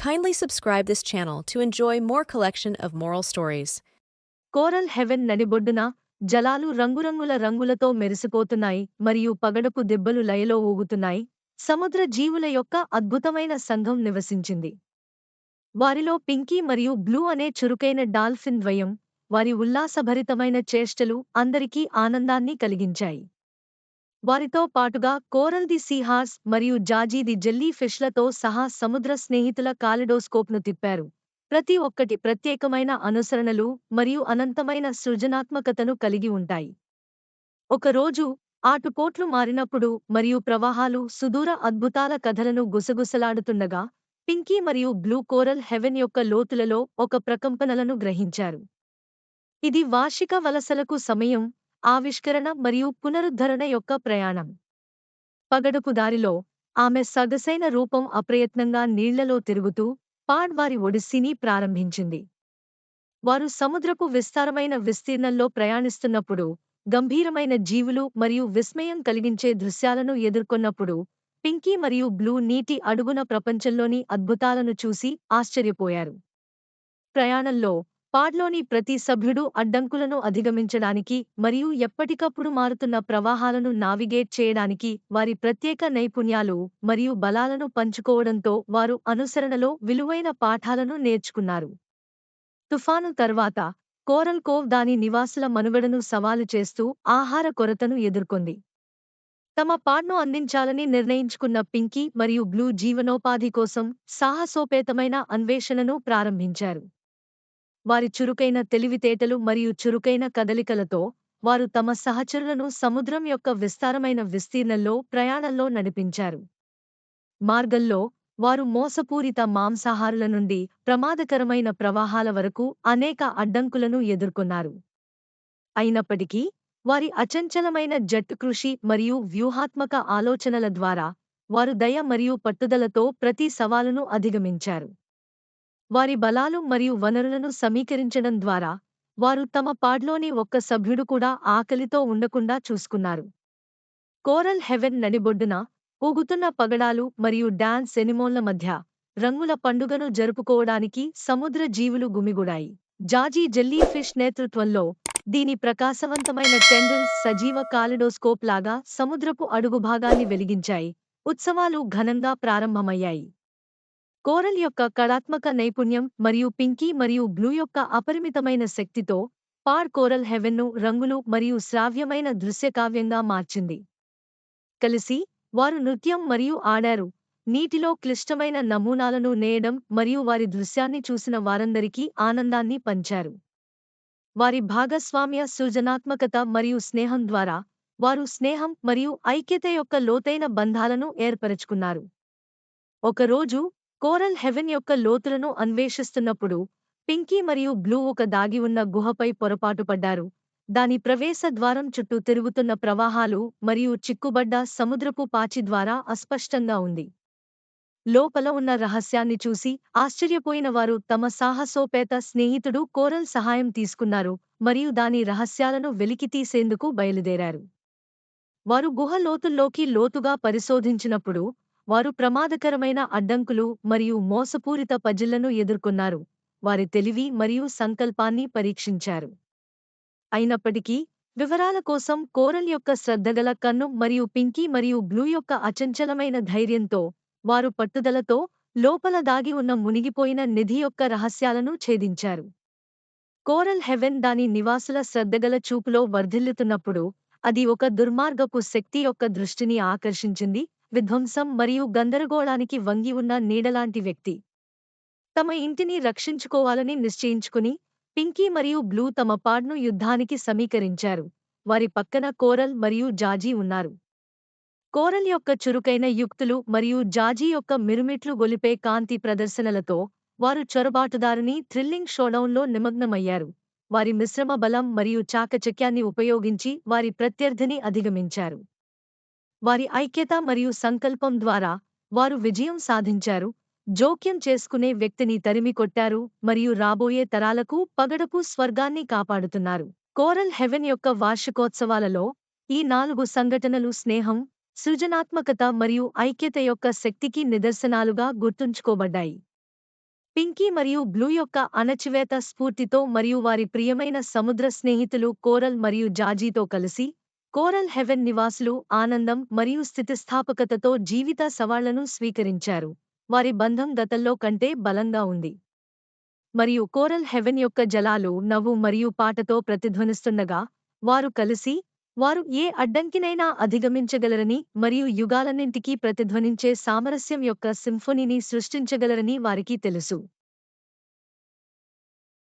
Kindly subscribe this channel to enjoy more collection of moral stories. Coral heaven నడిబొడ్డున జలాలు రంగురంగుల రంగులతో మెరిసిపోతున్నాయి మరియు పగడపు దెబ్బలు లయలో ఊగుతున్నాయి. సముద్ర జీవుల యొక్క అద్భుతమైన సంఘం నివసించింది. వారిలో పింకీ మరియు బ్లూ అనే చురుకైన డాల్ఫిన్ ద్వయం వారి ఉల్లాసభరితమైన చేష్టలు అందరికీ ఆనందాన్ని కలిగించాయి. వారితో పాటుగా కోరల్ ది సీహార్స్ మరియు జాజీ ది జెల్లీ ఫిష్లతో సహా సముద్ర స్నేహితుల కాలిడోస్కోప్ను తిప్పారు. ప్రతి ఒక్కటి ప్రత్యేకమైన అనుసరణలు మరియు అనంతమైన సృజనాత్మకతను కలిగి ఉంటాయి. ఒకరోజు ఆటుపోట్లు మారినప్పుడు మరియు ప్రవాహాలు సుదూర అద్భుతాల కథలను గుసగుసలాడుతుండగా పింకీ మరియు బ్లూ కోరల్ హెవెన్ యొక్క లోతులలో ఒక ప్రకంపనలను గ్రహించారు. ఇది వార్షిక వలసలకు సమయం ఆవిష్కరణ మరియు పునరుద్ధరణ యొక్క ప్రయాణం. పగడుపు దారిలో ఆమె సగసైన రూపం అప్రయత్నంగా నీళ్ళలో తిరుగుతూ పాడ్ వారి ఒడిస్సీని ప్రారంభించింది. వారు సముద్రపు విస్తారమైన విస్తీర్ణంలో ప్రయాణిస్తున్నప్పుడు గంభీరమైన జీవులు మరియు విస్మయం కలిగించే దృశ్యాలను ఎదుర్కొన్నప్పుడు పింకీ మరియు బ్లూ నీటి అడుగున ప్రపంచంలోని అద్భుతాలను చూసి ఆశ్చర్యపోయారు. ప్రయాణంలో పాడ్లోని ప్రతి సభ్యుడు అడ్డంకులను అధిగమించడానికి మరియు ఎప్పటికప్పుడు మారుతున్న ప్రవాహాలను నావిగేట్ చేయడానికి వారి ప్రత్యేక నైపుణ్యాలు మరియు బలాలను పంచుకోవడంతో వారు అనుసరణలో విలువైన పాఠాలను నేర్చుకున్నారు. తుఫాను తర్వాత కోరల్ కోవ్ దాని నివాసుల మనుగడను సవాలు చేస్తూ ఆహార కొరతను ఎదుర్కొంది. తమ పాడ్ను అందించాలని నిర్ణయించుకున్న పింకీ మరియు బ్లూ జీవనోపాధి కోసం సాహసోపేతమైన అన్వేషణను ప్రారంభించారు. వారి చురుకైన తెలివితేటలు మరియు చురుకైన కదలికలతో వారు తమ సహచరులను సముద్రం యొక్క విస్తారమైన విస్తీర్ణంలో ప్రయాణంలో నడిపించారు. మార్గంలో వారు మోసపూరిత మాంసాహారుల నుండి ప్రమాదకరమైన ప్రవాహాల వరకు అనేక అడ్డంకులను ఎదుర్కొన్నారు. అయినప్పటికీ వారి అచంచలమైన జట్టు కృషి మరియు వ్యూహాత్మక ఆలోచనల ద్వారా వారు దయ మరియు పట్టుదలతో ప్రతి సవాలును అధిగమించారు. వారి బలాలు మరియు వనరులను సమీకరించడం ద్వారా వారు తమ పాడ్లోని ఒక్క సభ్యుడు కూడా ఆకలితో ఉండకుండా చూసుకున్నారు. కోరల్ హెవెన్ నడిబొడ్డున ఊగుతున్న పగడాలు మరియు డాన్స్ ఎనిమోన్ల మధ్య రంగుల పండుగను జరుపుకోవడానికి సముద్ర జీవులు గుమిగూడాయి. జాజీ జెల్లీ ఫిష్ నేతృత్వంలో దీని ప్రకాశవంతమైన టెండల్స్ సజీవ కాలిడోస్కోప్ లాగా సముద్రపు అడుగు భాగాన్ని వెలిగించాయి. ఉత్సవాలు ఘనంగా ప్రారంభమయ్యాయి. కోరల్ యొక్క కళాత్మక నైపుణ్యం మరియు పింకీ మరియు బ్లూ యొక్క అపరిమితమైన శక్తితో పాడ్ కోరల్ హెవెన్ను రంగులు మరియు శ్రావ్యమైన దృశ్యకావ్యంగా మార్చింది. కలిసి వారు నృత్యం మరియు ఆడారు. నీటిలో క్లిష్టమైన నమూనాలను నేయడం మరియు వారి దృశ్యాన్ని చూసిన వారందరికీ ఆనందాన్ని పంచారు. వారి భాగస్వామ్య సృజనాత్మకత మరియు స్నేహం ద్వారా వారు స్నేహం మరియు ఐక్యత యొక్క లోతైన బంధాలను ఏర్పరచుకున్నారు. ఒకరోజు కోరల్ హెవెన్ యొక్క లోతులను అన్వేషిస్తున్నప్పుడు పింకీ మరియు బ్లూ ఒక దాగి ఉన్న గుహపై పొరపాటు పడ్డారు. దాని ప్రవేశ ద్వారం చుట్టూ తిరుగుతున్న ప్రవాహాలు మరియు చిక్కుబడ్డ సముద్రపు పాచి ద్వారా అస్పష్టంగా ఉంది. లోపల ఉన్న రహస్యాన్ని చూసి ఆశ్చర్యపోయిన వారు తమ సాహసోపేత స్నేహితుడు కోరల్ సహాయం తీసుకున్నారు మరియు దాని రహస్యాలను వెలికితీసేందుకు బయలుదేరారు. వారు గుహ లోతుల్లోకి లోతుగా పరిశోధించినప్పుడు వారు ప్రమాదకరమైన అడ్డంకులు మరియు మోసపూరిత పజిళ్ళను ఎదుర్కొన్నారు. వారి తెలివి మరియు సంకల్పాన్ని పరీక్షించారు. అయినప్పటికీ వివరాల కోసం కోరల్ యొక్క శ్రద్ధగల కన్ను మరియు పింకీ మరియు బ్లూ యొక్క అచంచలమైన ధైర్యంతో వారు పట్టుదలతో లోపల దాగి ఉన్న మునిగిపోయిన నిధి యొక్క రహస్యాలను ఛేదించారు. కోరల్ హెవెన్ దాని నివాసుల శ్రద్ధగల చూపులో వర్ధిల్లుతున్నప్పుడు అది ఒక దుర్మార్గపు శక్తి యొక్క దృష్టిని ఆకర్షించింది. విధ్వంసం మరియు గందరగోళానికి వంగి ఉన్న నీడలాంటి వ్యక్తి. తమ ఇంటిని రక్షించుకోవాలని నిశ్చయించుకుని పింకీ మరియు బ్లూ తమ పాడ్ను యుద్ధానికి సమీకరించారు. వారి పక్కన కోరల్ మరియు జాజీ ఉన్నారు. కోరల్ యొక్క చురుకైన యుక్తులు మరియు జాజీ యొక్క మిరుమిట్లు గొలిపే కాంతి ప్రదర్శనలతో వారు చొరబాటుదారుని థ్రిల్లింగ్ షోడౌన్లో నిమగ్నమయ్యారు. వారి మిశ్రమ బలం మరియు చాకచక్యాన్ని ఉపయోగించి వారి ప్రత్యర్థిని అధిగమించారు. వారి ఐక్యత మరియు సంకల్పం ద్వారా వారు విజయం సాధించారు. జోక్యం చేసుకునే వ్యక్తిని తరిమి కొట్టారు మరియు రాబోయే తరాలకు పగడపు స్వర్గాన్ని కాపాడుతున్నారు. కోరల్ హెవెన్ యొక్క వార్షికోత్సవాలలో ఈ నాలుగు సంఘటనలు స్నేహం సృజనాత్మకత మరియు ఐక్యత యొక్క శక్తికి నిదర్శనాలుగా గుర్తుంచుకోబడ్డాయి. పింకీ మరియు బ్లూ యొక్క అణచివేత స్ఫూర్తితో మరియు వారి ప్రియమైన సముద్ర స్నేహితులు కోరల్ మరియు జాజీతో కలిసి కోరల్ హెవెన్ నివాసులు ఆనందం మరియు స్థితిస్థాపకతతో జీవిత సవాళ్ళను స్వీకరించారు. వారి బంధం గతంలో కంటే బలంగా ఉంది. మరియు కోరల్ హెవెన్ యొక్క జలాలు నవ్వు మరియు పాటతో ప్రతిధ్వనిస్తుండగా వారు కలిసి వారు ఏ అడ్డంకినైనా అధిగమించగలరని మరియు యుగాలన్నింటికీ ప్రతిధ్వనించే సామరస్యం యొక్క సింఫొనీని సృష్టించగలరని వారికి తెలుసు.